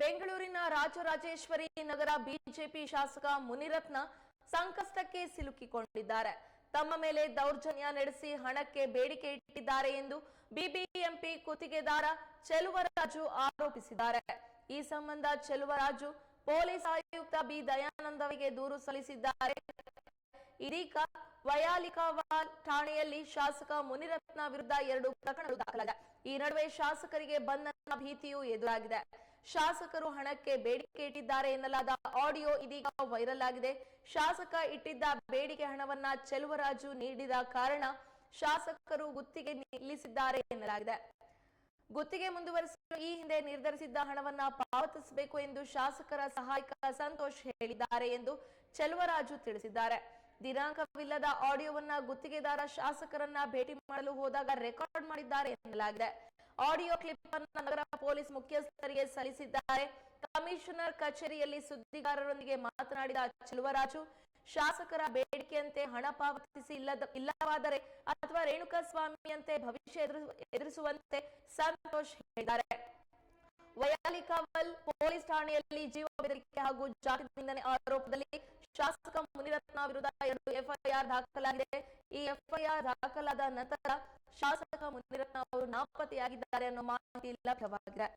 ಬೆಂಗಳೂರಿನ ರಾಜರಾಜೇಶ್ವರಿ ನಗರ ಬಿಜೆಪಿ ಶಾಸಕ ಮುನಿರತ್ನ ಸಂಕಷ್ಟಕ್ಕೆ ಸಿಲುಕಿಕೊಂಡಿದ್ದಾರೆ. ತಮ್ಮ ಮೇಲೆ ದೌರ್ಜನ್ಯ ನಡೆಸಿ ಹಣಕ್ಕೆ ಬೇಡಿಕೆ ಇಟ್ಟಿದ್ದಾರೆ ಎಂದು ಬಿಬಿಎಂಪಿ ಕುತ್ತಿಗೆದಾರ ಚೆಲುವರಾಜು ಆರೋಪಿಸಿದ್ದಾರೆ. ಈ ಸಂಬಂಧ ಚೆಲುವರಾಜು ಪೊಲೀಸ್ ಆಯುಕ್ತ ಬಿ ದಯಾನಂದ ಅವರಿಗೆ ದೂರು ಸಲ್ಲಿಸಿದ್ದಾರೆ. ಇದೀಗ ವಯಾಲಿಕಾವಾಲ್ ಠಾಣೆಯಲ್ಲಿ ಶಾಸಕ ಮುನಿರತ್ನ ವಿರುದ್ಧ ಎರಡು ಪ್ರಕರಣಗಳು ದಾಖಲಾಗಿದೆ. ಈ ನಡುವೆ ಶಾಸಕರಿಗೆ ಬಂಧನ ಭೀತಿಯೂ ಎದುರಾಗಿದೆ. ಶಾಸಕರು ಹಣಕ್ಕೆ ಬೇಡಿಕೆ ಇಟ್ಟಿದ್ದಾರೆ ಎನ್ನಲಾದ ಆಡಿಯೋ ಇದೀಗ ವೈರಲ್ ಆಗಿದೆ. ಶಾಸಕ ಇಟ್ಟಿದ್ದ ಬೇಡಿಕೆ ಹಣವನ್ನ ಚೆಲುವರಾಜು ನೀಡಿದ ಕಾರಣ ಶಾಸಕರು ಗುತ್ತಿಗೆ ನಿಲ್ಲಿಸಿದ್ದಾರೆ ಎನ್ನಲಾಗಿದೆ. ಗುತ್ತಿಗೆ ಮುಂದುವರಿಸಲು ಈ ಹಿಂದೆ ನಿರ್ಧರಿಸಿದ್ದ ಹಣವನ್ನ ಪಾವತಿಸಬೇಕು ಎಂದು ಶಾಸಕರ ಸಹಾಯಕ ಸಂತೋಷ್ ಹೇಳಿದ್ದಾರೆ ಎಂದು ಚೆಲುವರಾಜು ತಿಳಿಸಿದ್ದಾರೆ. ದಿನಾಂಕವಿಲ್ಲದ ಆಡಿಯೋವನ್ನ ಗುತ್ತಿಗೆದಾರ ಶಾಸಕರನ್ನ ಭೇಟಿ ಮಾಡಲು ಹೋದಾಗ ರೆಕಾರ್ಡ್ ಮಾಡಿದ್ದಾರೆ ಎನ್ನಲಾಗಿದೆ. ಆಡಿಯೋ ಕ್ಲಿಪ್ ಅನ್ನು ನಗರ ಪೊಲೀಸ್ ಮುಖ್ಯಸ್ಥರಿಗೆ ಸಲ್ಲಿಸಿದ್ದಾರೆ. ಕಮಿಷನರ್ ಕಚೇರಿಯಲ್ಲಿ ಸುದ್ದಿಗಾರರೊಂದಿಗೆ ಮಾತನಾಡಿದ ಚೆಲುವರಾಜು, ಶಾಸಕರ ಬೇಡಿಕೆಯಂತೆ ಹಣ ಪಾವತಿಸಿ ಇಲ್ಲದ ಇಲ್ಲವಾದರೆ ಅಥವಾ ರೇಣುಕಾಸ್ವಾಮಿಯಂತೆ ಭವಿಷ್ಯ ಎದುರಿಸು- ಎದುರಿಸುವಂತೆ ಸಂತೋಷ್ ಹೇಳಿದ್ದಾರೆ. ವಯಾಲಿಕಾವಲ್ ಪೊಲೀಸ್ ಠಾಣೆಯಲ್ಲಿ ಜೀವ ಬೆದರಿಕೆ ಹಾಗೂ ಜಾತಿ ನಿಂದನೆ ಆರೋಪದಲ್ಲಿ ಶಾಸಕ ಮುನಿರತ್ನ ವಿರುದ್ಧ ಎರಡು ಎಫ್ಐಆರ್ ದಾಖಲಾಗಿದೆ. ಈ ಎಫ್ಐಆರ್ ದಾಖಲಾದ ನಂತರ ಶಾಸಕ ಮುನಿರತ್ನ ಅವರು ನಾಪತ್ತೆಯಾಗಿದ್ದಾರೆ ಅನ್ನೋ ಮಾಹಿತಿ ಲಭ್ಯವಾಗಿದೆ.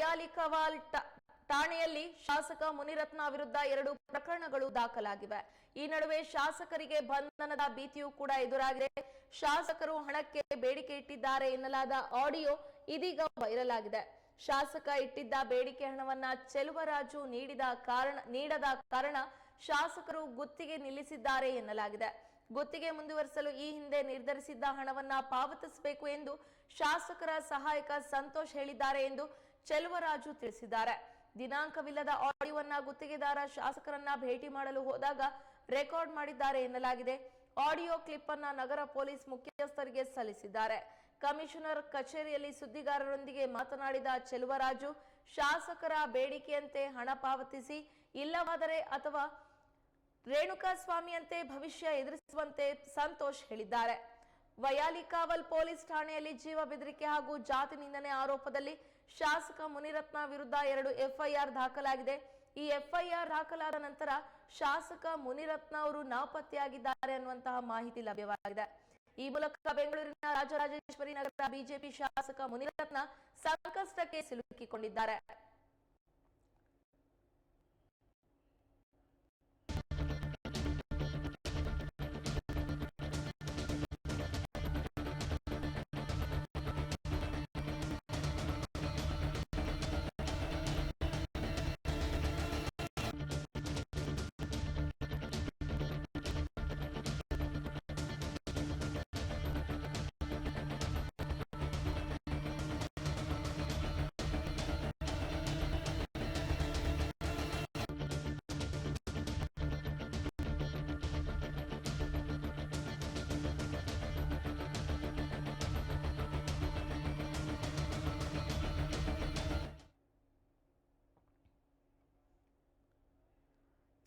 ಠ- ಠಾಣೆಯಲ್ಲಿ ಶಾಸಕ ಮುನಿರತ್ನ ವಿರುದ್ಧ ಎರಡು ಪ್ರಕರಣಗಳು ದಾಖಲಾಗಿವೆ. ಈ ನಡುವೆ ಶಾಸಕರಿಗೆ ಬಂಧನದ ಭೀತಿಯೂ ಕೂಡ ಎದುರಾಗಿದೆ. ಶಾಸಕರು ಹಣಕ್ಕೆ ಬೇಡಿಕೆ ಇಟ್ಟಿದ್ದಾರೆ ಎನ್ನಲಾದ ಆಡಿಯೋ ಇದೀಗ ವೈರಲ್ ಆಗಿದೆ ಶಾಸಕ ಇಟ್ಟಿದ್ದ ಬೇಡಿಕೆ ಹಣವನ್ನ ಚೆಲುವರಾಜು ನೀಡಿದ ಕಾರಣ, ನೀಡದ ಕಾರಣ ಶಾಸಕರು ಗುತ್ತಿಗೆ ನಿಲ್ಲಿಸಿದ್ದಾರೆ ಎನ್ನಲಾಗಿದೆ. ಗುತ್ತಿಗೆ ಮುಂದುವರಿಸಲು ಈ ಹಿಂದೆ ನಿರ್ಧರಿಸಿದ್ದ ಹಣವನ್ನ ಪಾವತಿಸಬೇಕು ಎಂದು ಶಾಸಕರ ಸಹಾಯಕ ಸಂತೋಷ್ ಹೇಳಿದ್ದಾರೆ ಎಂದು ಚೆಲುವರಾಜು ತಿಳಿಸಿದ್ದಾರೆ. ದಿನಾಂಕವಿಲ್ಲದ ಆಡಿಯೋವನ್ನ ಗುತ್ತಿಗೆದಾರ ಶಾಸಕರನ್ನ ಭೇಟಿ ಮಾಡಲು ಹೋದಾಗ ರೆಕಾರ್ಡ್ ಮಾಡಿದ್ದಾರೆ ಎನ್ನಲಾಗಿದೆ. ಆಡಿಯೋ ಕ್ಲಿಪ್ ಅನ್ನ ನಗರ ಪೊಲೀಸ್ ಮುಖ್ಯಸ್ಥರಿಗೆ ಸಲ್ಲಿಸಿದ್ದಾರೆ. ಕಮಿಷನರ್ ಕಚೇರಿಯಲ್ಲಿ ಸುದ್ದಿಗಾರರೊಂದಿಗೆ ಮಾತನಾಡಿದ ಚೆಲುವರಾಜು, ಶಾಸಕರ ಬೇಡಿಕೆಯಂತೆ ಹಣ ಪಾವತಿಸಿ, ಇಲ್ಲವಾದರೆ ಅಥವಾ ರೇಣುಕಾಸ್ವಾಮಿಯಂತೆ ಭವಿಷ್ಯ ಎದುರಿಸುವಂತೆ ಸಂತೋಷ್ ಹೇಳಿದ್ದಾರೆ. ವಯಾಲಿಕಾವಲ್ ಪೊಲೀಸ್ ಠಾಣೆಯಲ್ಲಿ ಜೀವ ಬೆದರಿಕೆ ಹಾಗೂ ಜಾತಿ ನಿಂದನೆ ಆರೋಪದಲ್ಲಿ ಶಾಸಕ ಮುನಿರತ್ನ ವಿರುದ್ಧ ಎರಡು ಎಫ್ಐಆರ್ ದಾಖಲಾಗಿದೆ. ಈ ಎಫ್ಐಆರ್ ದಾಖಲಾದ ನಂತರ ಶಾಸಕ ಮುನಿರತ್ನ ಅವರು ನಾಪತ್ತೆಯಾಗಿದ್ದಾರೆ ಅನ್ನುವಂತಹ ಮಾಹಿತಿ ಲಭ್ಯವಾಗಿದೆ. ಈ ಮೂಲಕ ಬೆಂಗಳೂರಿನ ರಾಜರಾಜೇಶ್ವರಿ ನಗರ ಬಿಜೆಪಿ ಶಾಸಕ ಮುನಿರತ್ನ ಸಂಕಷ್ಟಕ್ಕೆ ಸಿಲುಕಿಕೊಂಡಿದ್ದಾರೆ.